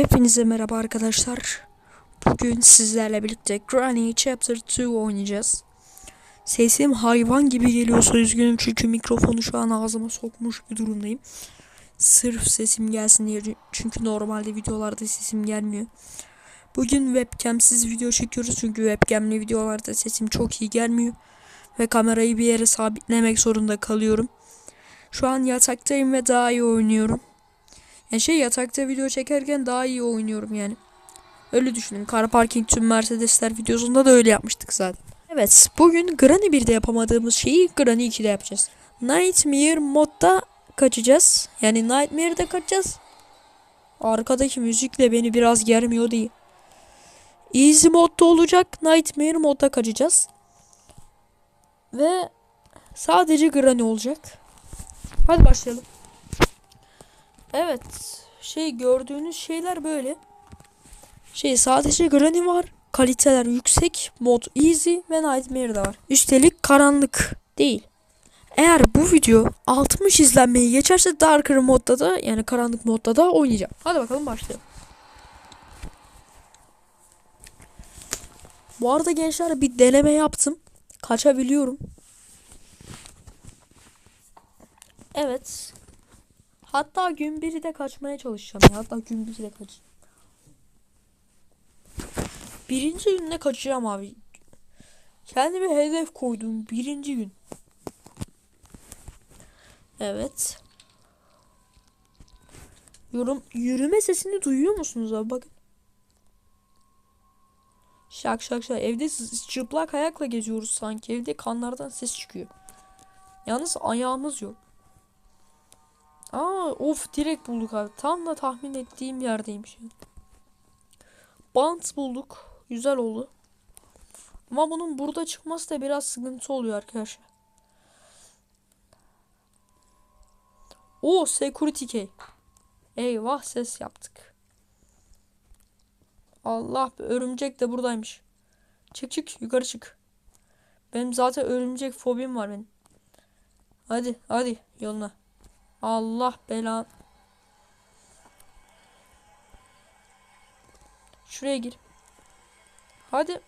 Hepinize merhaba arkadaşlar. Bugün sizlerle birlikte Granny Chapter 2 oynayacağız. Sesim hayvan gibi geliyorsa üzgünüm çünkü mikrofonu şu an ağzıma sokmuş bir durumdayım. Sırf sesim gelsin diye çünkü normalde videolarda sesim gelmiyor. Bugün webcamsiz video çekiyoruz çünkü webcamli videolarda sesim çok iyi gelmiyor. Ve kamerayı bir yere sabitlemek zorunda kalıyorum. Şu an yataktayım ve daha iyi oynuyorum. Yani şey yatakta video çekerken daha iyi oynuyorum yani. Öyle düşünün. Car Parking tüm Mercedesler videosunda da öyle yapmıştık zaten. Evet bugün Granny 1'de yapamadığımız şeyi Granny 2'de yapacağız. Nightmare modda kaçacağız. Yani Nightmare'de kaçacağız. Arkadaki müzikle beni biraz germiyor değil. Easy modda olacak. Nightmare modda kaçacağız. Ve sadece Granny olacak. Hadi başlayalım. Evet. Şey gördüğünüz şeyler böyle. Şey sadece Granny var. Kaliteler yüksek. Mod easy ve Nightmare de var. Üstelik karanlık değil. Eğer bu video 60 izlenmeyi geçerse Darker modda da yani karanlık modda da oynayacağım. Hadi bakalım başlayalım. Bu arada gençler bir deneme yaptım. Kaçabiliyorum. Evet. Hatta gün biri de kaçmaya çalışacağım. Ya. Hatta gün biri de kaç. Birinci günde kaçacağım abi. Kendime hedef koydum. Birinci gün. Evet. Yorum, yürüme sesini duyuyor musunuz abi? Bakın. Şak şak şak. Evde çıplak ayakla geziyoruz sanki. Evde kanlardan ses çıkıyor. Yalnız ayağımız yok. Aa of direkt bulduk abi. Tam da tahmin ettiğim yerdeymiş. Bant bulduk. Güzel oldu. Ama bunun burada çıkması da biraz sıkıntı oluyor arkadaşlar. O security key. Eyvah ses yaptık. Allah örümcek de buradaymış. Çık çık yukarı çık. Benim zaten örümcek fobim var benim. Hadi hadi yoluna. Allah belan. Şuraya gir. Hadi.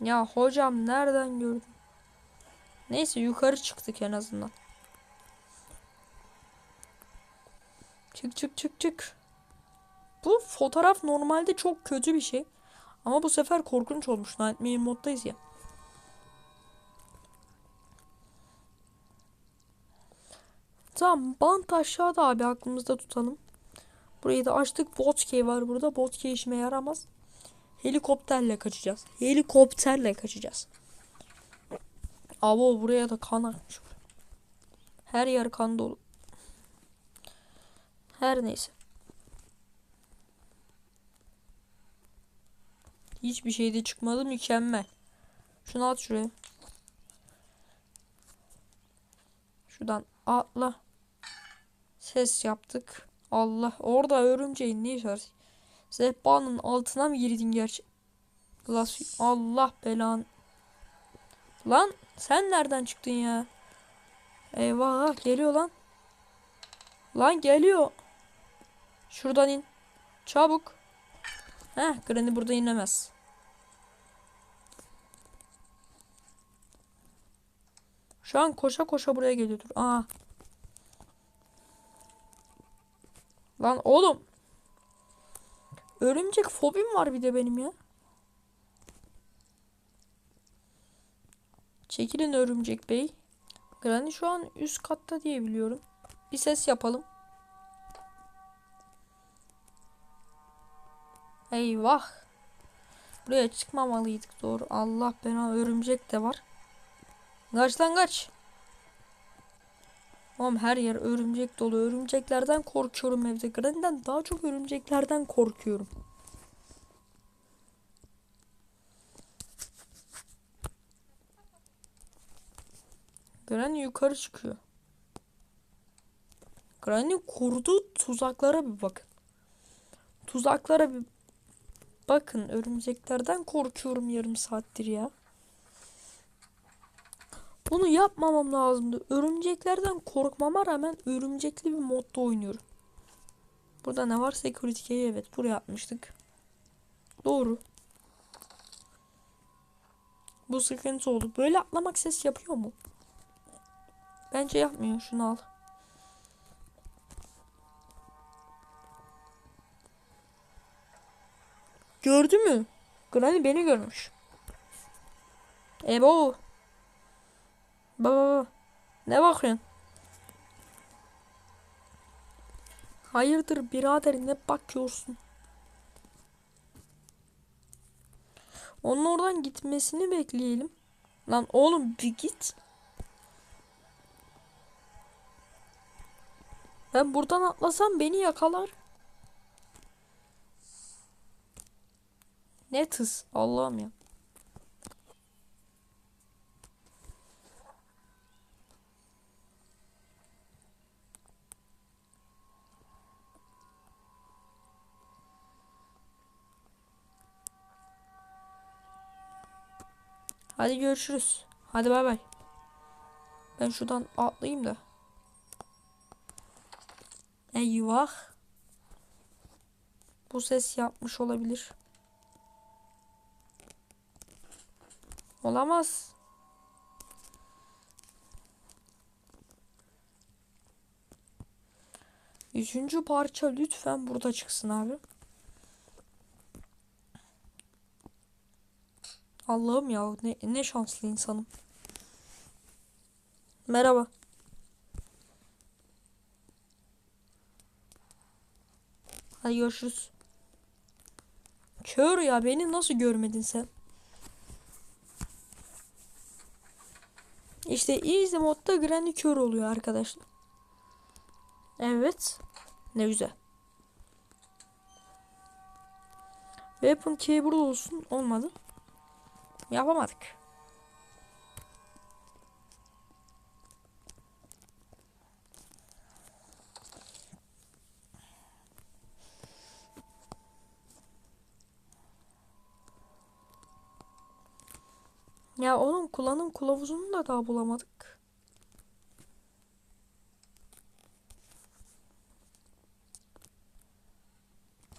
Ya hocam nereden gördün? Neyse yukarı çıktık en azından. Çık çık çık çık. Bu fotoğraf normalde çok kötü bir şey. Ama bu sefer korkunç olmuş. Nightmare moddayız ya. Tamam bant aşağıda abi aklımızda tutalım. Burayı da açtık. Botkey var burada. Botkey işime yaramaz. Helikopterle kaçacağız. Helikopterle kaçacağız. Abo buraya da kan akmış. Her yer kan dolu. Her neyse. Hiçbir şey de çıkmadı mükemmel. Şunu at şuraya. Şuradan atla. Ses yaptık. Allah orada örümceğin ne iş var? Sehpanın altına mı girdin gerçi? Allah belan. Lan sen nereden çıktın ya? Eyvah geliyor lan. Lan geliyor. Şuradan in. Çabuk. Heh Granny burada inemez. Şu an koşa koşa buraya geliyordur. Aa. Lan oğlum. Örümcek fobim var bir de benim ya. Çekilin örümcek bey. Granny şu an üst katta diye biliyorum. Bir ses yapalım. Eyvah. Buraya çıkmamalıydık doğru. Allah bena örümcek de var. Kaç lan kaç. Oğlum her yer örümcek dolu. Örümceklerden korkuyorum evde. Granny'den daha çok örümceklerden korkuyorum. Granny yukarı çıkıyor. Granny kurduğu tuzaklara bir bakın. Tuzaklara bir bakın. Örümceklerden korkuyorum yarım saattir ya. Bunu yapmamam lazımdı. Örümceklerden korkmama rağmen örümcekli bir modda oynuyorum. Burada ne var? Security key evet buraya atmıştık. Doğru. Bu sıkıntı oldu. Böyle atlamak ses yapıyor mu? Bence yapmıyor. Şunu al. Gördü mü? Granny beni görmüş. Ebo. Baba baba. Ne bakıyorsun? Hayırdır birader ne bakıyorsun? Onun oradan gitmesini bekleyelim. Lan oğlum bir git. Ben buradan atlasam beni yakalar. Ne tıs Allah'ım ya. Hadi görüşürüz. Hadi bay bay. Ben şuradan atlayayım da. Eyvah. Bu ses yapmış olabilir. Olamaz. Üçüncü parça lütfen burada çıksın abi. Allah'ım ya ne, ne şanslı insanım. Merhaba. Hadi görüşürüz. Kör ya beni nasıl görmedin sen? İşte easy modda Granny kör oluyor arkadaşlar. Evet. Ne güzel. Weapon key burada olsun. Olmadı. Yapamadık. Ya onun kullanım kılavuzunu da daha bulamadık.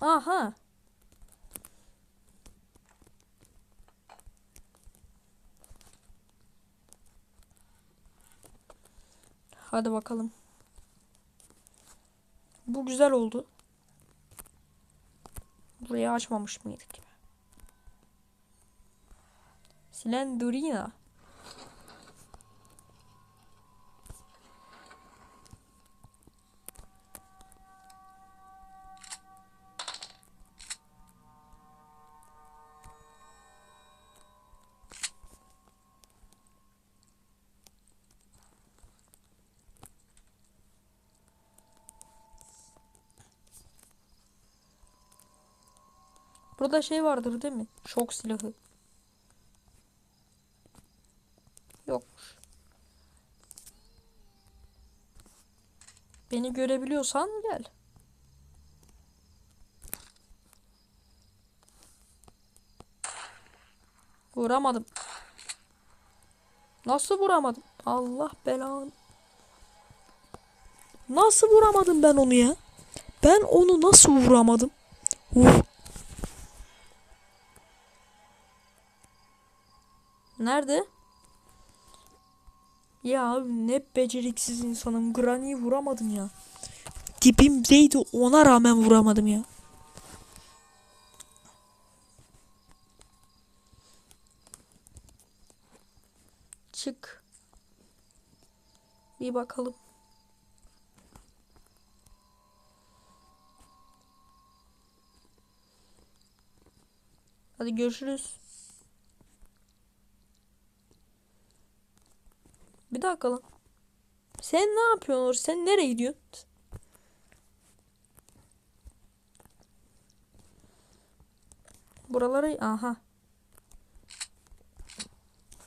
Aha. Hadi bakalım. Bu güzel oldu. Burayı açmamış mıydık? Slendrina. Burada şey vardır değil mi? Şok silahı. Yokmuş. Beni görebiliyorsan gel. Vuramadım. Nasıl vuramadım? Allah belanı. Nasıl vuramadım ben onu ya? Ben onu nasıl vuramadım? Uf. Nerede? Ya ne beceriksiz insanım. Granny'yi vuramadım ya. Dibimdeydi ona rağmen vuramadım ya. Çık. Bir bakalım. Hadi görüşürüz. Bir dakika lan. Sen ne yapıyorsun? orada? Sen nereye gidiyorsun? Buraları aha.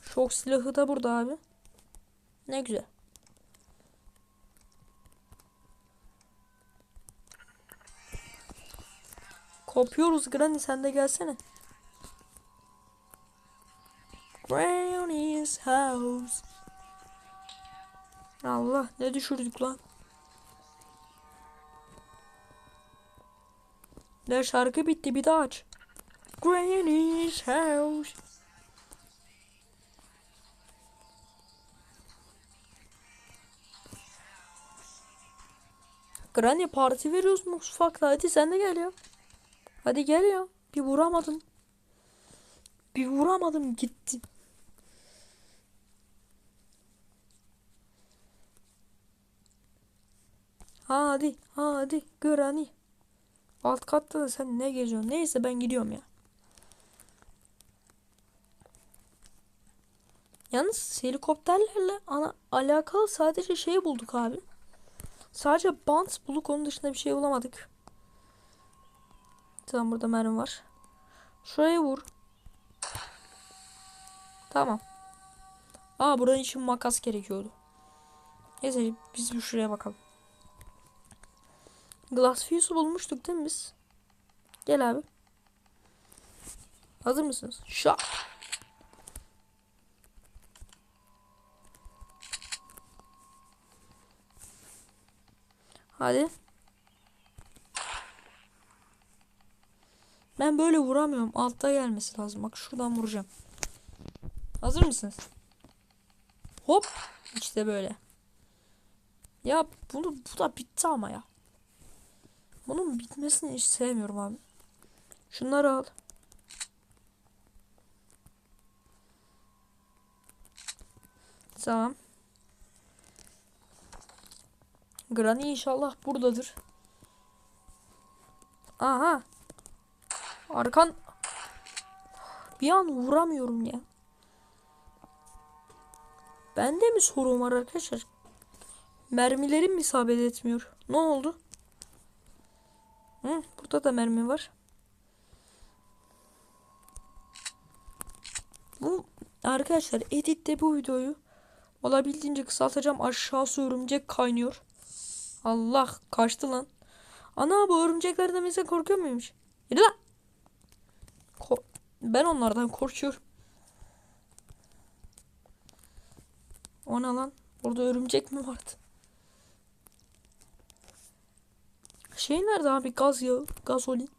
Şok silahı da burada abi. Ne güzel. Kopuyoruz Granny sen de gelsene. Granny's house. Allah ne düşürdük lan. Ne şarkı bitti bir daha aç. Granny's house. Granny parti veriyoruz mutfakta. Hadi sen de gel ya. Hadi gel ya. Bir vuramadım. Bir vuramadım gitti. Hadi hadi Granny. Alt katta da sen ne geziyorsun? Neyse ben gidiyorum ya. Yalnız helikopterlerle ana alakalı sadece şey bulduk abi. Sadece bant bulduk onun dışında bir şey bulamadık. Tamam burada mermi var. Şuraya vur. Tamam. Aa buranın için makas gerekiyordu. Neyse biz bir şuraya bakalım. Glass fuse'u bulmuştuk değil mi biz? Gel abi. Hazır mısınız? Şak. Hadi. Ben böyle vuramıyorum. Altta gelmesi lazım. Bak şuradan vuracağım. Hazır mısınız? Hop. İşte böyle. Ya bunu bu da bitti ama ya. Bunun bitmesini hiç sevmiyorum abi. Şunları al. Tamam. Granny inşallah buradadır. Aha. Arkan. Bir an vuramıyorum ya. Bende mi sorun var arkadaşlar? Mermilerim mi isabet etmiyor? Ne oldu? Hı, burada da mermi var. Bu arkadaşlar editte bu videoyu olabildiğince kısaltacağım. Aşağısı örümcek kaynıyor. Allah kaçtı lan. Ana bu örümceklerden mesela korkuyor muymuş? Yürü lan. Ko- ben onlardan korkuyorum. O ne lan? Orada örümcek mi vardı? Şey nerede abi? Gaz yağı, gazolin.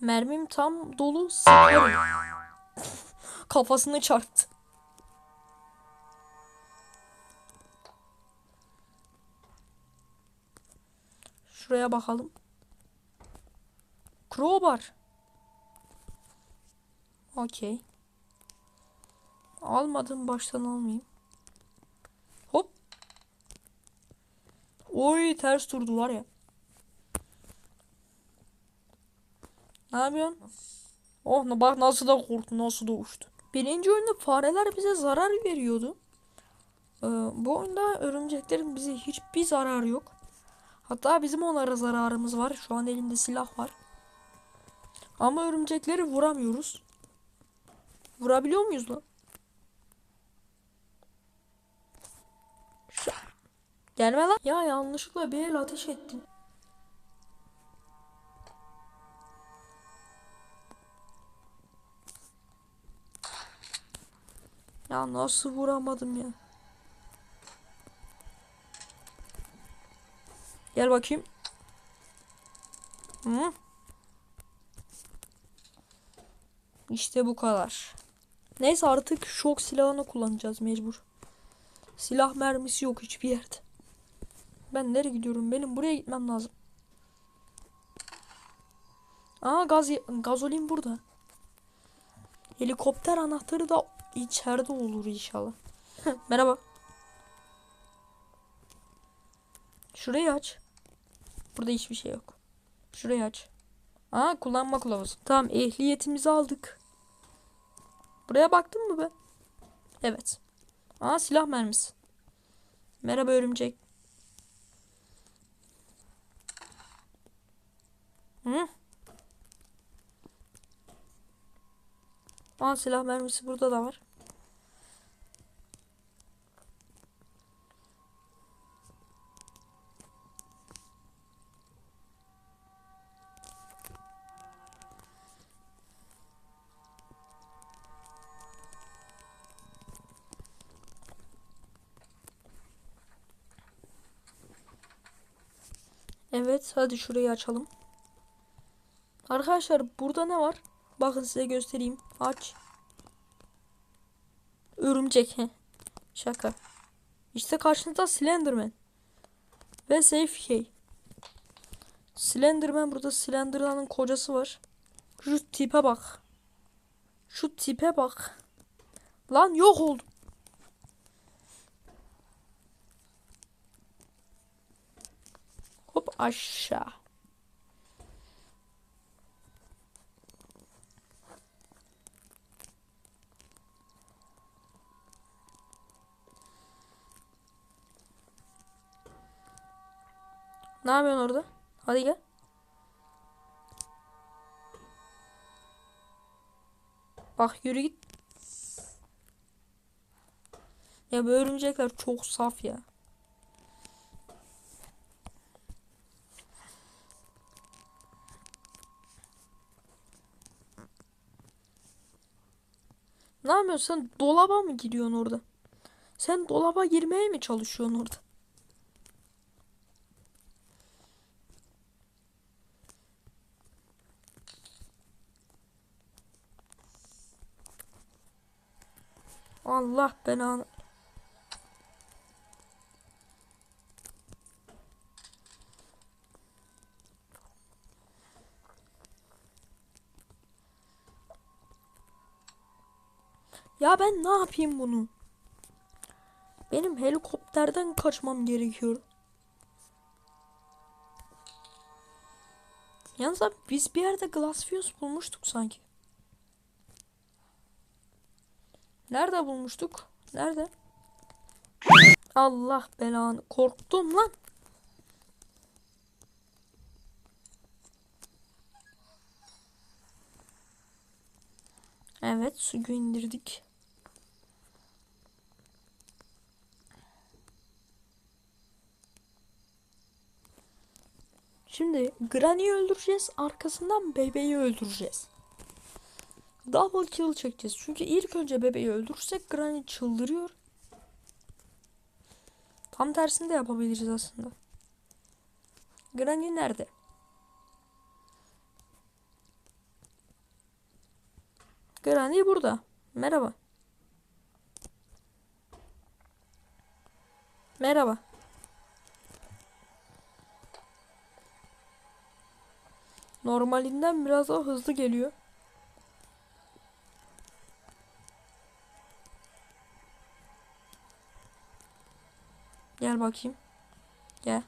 Mermim tam dolu. Kafasını çarptı. Şuraya bakalım. Crowbar. Okey. Almadım baştan almayayım. Hop. Oy ters durdu var ya. Ne yapıyorsun? Oh bak nasıl da korktu nasıl da uçtu. Birinci oyunda fareler bize zarar veriyordu. Ee, bu oyunda örümceklerin bize hiçbir zararı yok. Hatta bizim onlara zararımız var. Şu an elimde silah var. Ama örümcekleri vuramıyoruz. Vurabiliyor muyuz lan? Gelme lan. Ya yanlışlıkla bir el ateş ettim. Ya nasıl vuramadım ya? Gel bakayım. Hı? İşte bu kadar. Neyse artık şok silahını kullanacağız mecbur. Silah mermisi yok hiçbir yerde. Ben nereye gidiyorum? Benim buraya gitmem lazım. Aa gaz gazolin burada. Helikopter anahtarı da içeride olur inşallah. Merhaba. Şurayı aç. Burada hiçbir şey yok. Şurayı aç. Aa kullanma kılavuzu. Tamam ehliyetimizi aldık. Buraya baktın mı be? Evet. Aa silah mermisi. Merhaba örümcek. Hı? Aa silah mermisi burada da var. Evet hadi şurayı açalım. Arkadaşlar burada ne var? Bakın size göstereyim. Aç. Örümcek. Heh. Şaka. İşte karşınızda Slenderman. Ve Safe Key. Slenderman burada Slenderman'ın kocası var. Şu tipe bak. Şu tipe bak. Lan yok oldu. Hop aşağı. Ne yapıyorsun orada? Hadi gel. Bak yürü git. Ya bu örümcekler çok saf ya. Ne yapıyorsun sen dolaba mı giriyorsun orada? Sen dolaba girmeye mi çalışıyorsun orada? Allah belanı. Ya ben ne yapayım bunu? Benim helikopterden kaçmam gerekiyor. Yalnız abi biz bir yerde glass bulmuştuk sanki. Nerede bulmuştuk? Nerede? Allah belanı. Korktum lan. Evet suyu indirdik. Şimdi Granny'i öldüreceğiz. Arkasından bebeği öldüreceğiz. Double kill çekeceğiz. Çünkü ilk önce bebeği öldürürsek Granny çıldırıyor. Tam tersini de yapabiliriz aslında. Granny nerede? Granny burada. Merhaba. Merhaba. Normalinden biraz daha hızlı geliyor. Gel bakayım. Gel.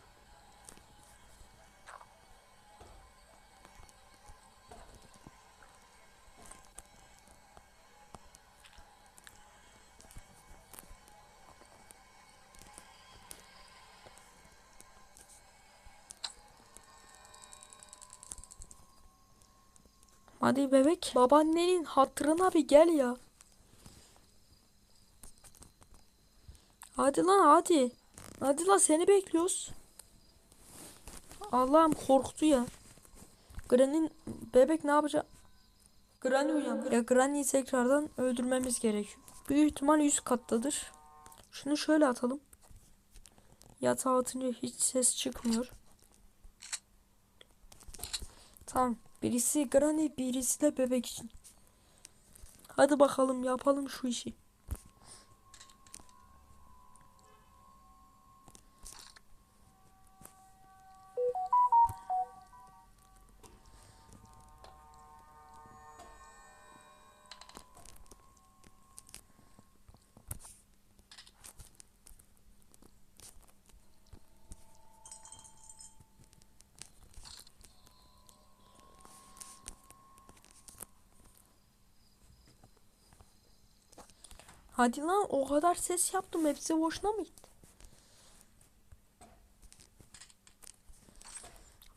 Hadi bebek. Babaannenin hatırına bir gel ya. Hadi lan hadi. Hadi lan seni bekliyoruz. Allah'ım korktu ya. Granny bebek ne yapacak? Granny uyan. Ya Granny'yi tekrardan öldürmemiz gerekiyor. Büyük ihtimal üst kattadır. Şunu şöyle atalım. Yatağa atınca hiç ses çıkmıyor. Tamam. Birisi Granny, birisi de bebek için. Hadi bakalım yapalım şu işi. Hadi lan o kadar ses yaptım hepsi boşuna mı gitti?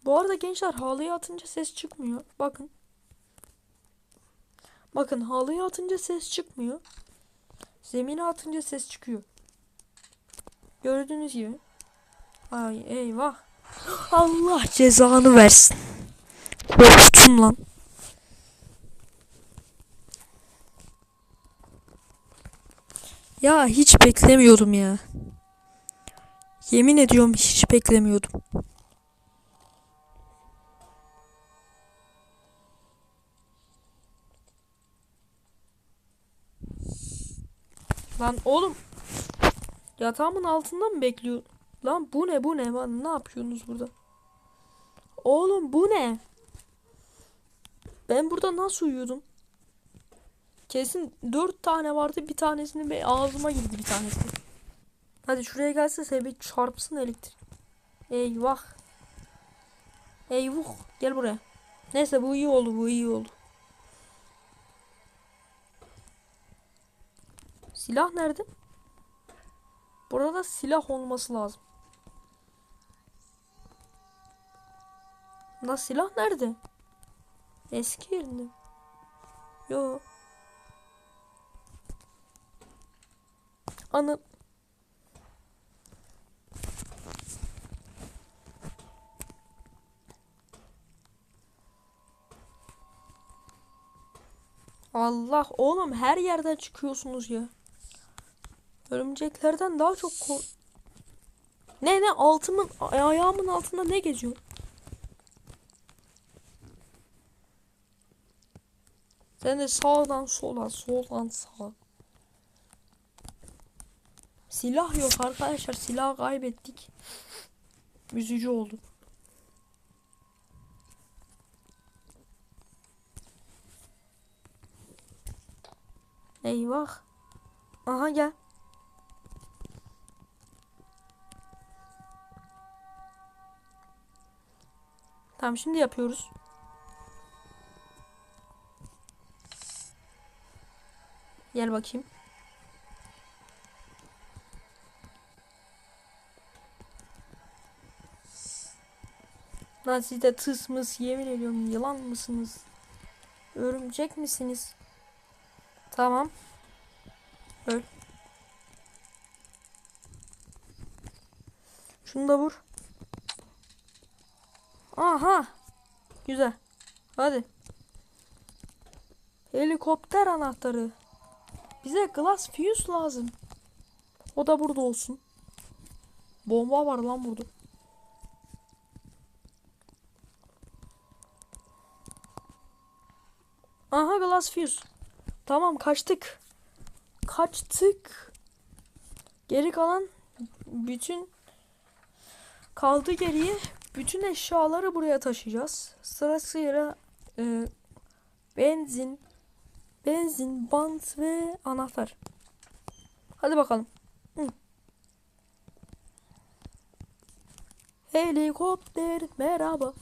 Bu arada gençler halıya atınca ses çıkmıyor. Bakın. Bakın halıya atınca ses çıkmıyor. Zemine atınca ses çıkıyor. Gördüğünüz gibi. Ay eyvah. Allah cezanı versin. Korktum lan. Ya hiç beklemiyordum ya. Yemin ediyorum hiç beklemiyordum. Lan oğlum. Yatağımın altında mı bekliyor? Lan bu ne bu ne? Lan ne yapıyorsunuz burada? Oğlum bu ne? Ben burada nasıl uyuyordum? Kesin dört tane vardı. Bir tanesini be ağzıma girdi bir tanesi. Hadi şuraya gelse seni bir çarpsın elektrik. Eyvah. Eyvuh. Gel buraya. Neyse bu iyi oldu bu iyi oldu. Silah nerede? Burada silah olması lazım. La silah nerede? Eski yerinde. Yo. Anı. Allah oğlum her yerden çıkıyorsunuz ya. Örümceklerden daha çok kork... Ne ne altımın ay- ayağımın altında ne geziyor? Sen de sağdan sola, soldan sağa. Silah yok arkadaşlar. Silah kaybettik. Üzücü oldu. Eyvah. Aha gel. Tamam şimdi yapıyoruz. Gel bakayım. Lan siz de tıs mıs yemin ediyorum yılan mısınız? Örümcek misiniz? Tamam. Öl. Şunu da vur. Aha. Güzel. Hadi. Helikopter anahtarı. Bize glass fuse lazım. O da burada olsun. Bomba var lan burada. Aha glass fuse. Tamam kaçtık. Kaçtık. Geri kalan bütün kaldı geriye bütün eşyaları buraya taşıyacağız. Sırasıyla e, benzin, benzin, bant ve anahtar. Hadi bakalım. Hı. Helikopter merhaba.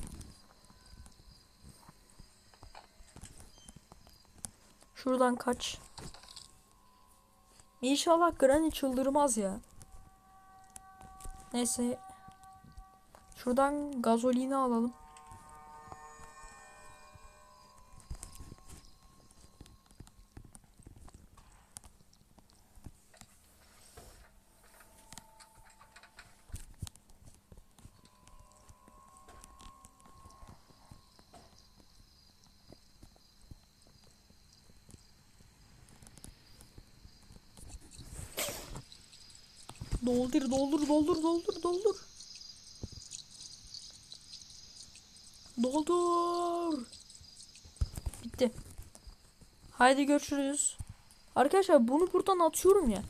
Şuradan kaç. İnşallah Granny çıldırmaz ya. Neyse. Şuradan gazolini alalım. Doldur doldur doldur doldur doldur. Doldur. Bitti. Haydi görüşürüz. Arkadaşlar bunu buradan atıyorum ya.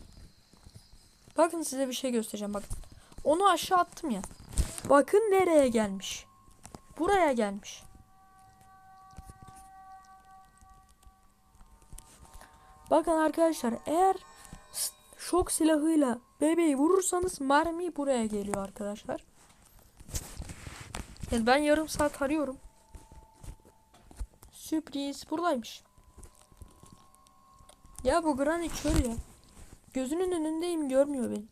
Bakın size bir şey göstereceğim bakın. Onu aşağı attım ya. Bakın nereye gelmiş. Buraya gelmiş. Bakın arkadaşlar eğer şok silahıyla bebeği vurursanız mermi buraya geliyor arkadaşlar. Yani ben yarım saat arıyorum. Sürpriz buradaymış. Ya bu Granny kör ya. Gözünün önündeyim görmüyor beni.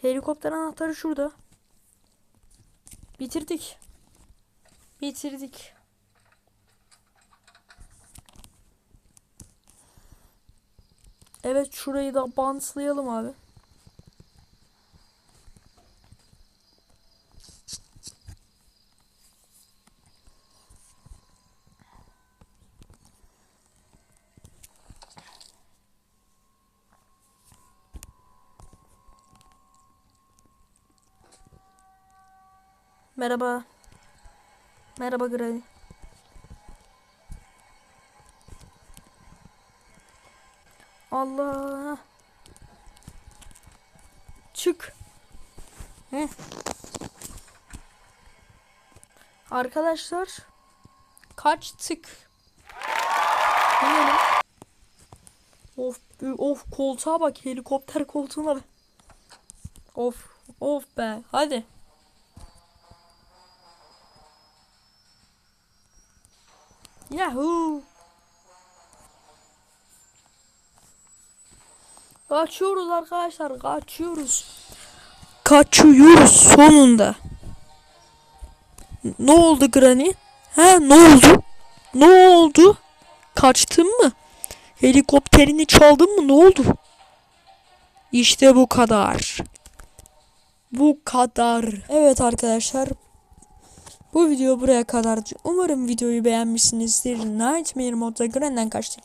Helikopter anahtarı şurada. Bitirdik. Bitirdik. Evet şurayı da bantlayalım abi. Merhaba. Merhaba Granny. Allah. Çık. Hı. Arkadaşlar kaçtık. Binelim. Of of koltuğa bak helikopter koltuğuna. Of of be hadi. Yahoo. Kaçıyoruz arkadaşlar kaçıyoruz. Kaçıyoruz sonunda. Ne oldu Granny? He ne oldu? Ne oldu? Kaçtın mı? Helikopterini çaldın mı? Ne oldu? İşte bu kadar. Bu kadar. Evet arkadaşlar. Bu video buraya kadardı. Umarım videoyu beğenmişsinizdir. Nightmare modda Granny'den kaçtık.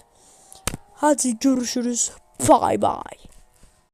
Hadi görüşürüz. Bye bye.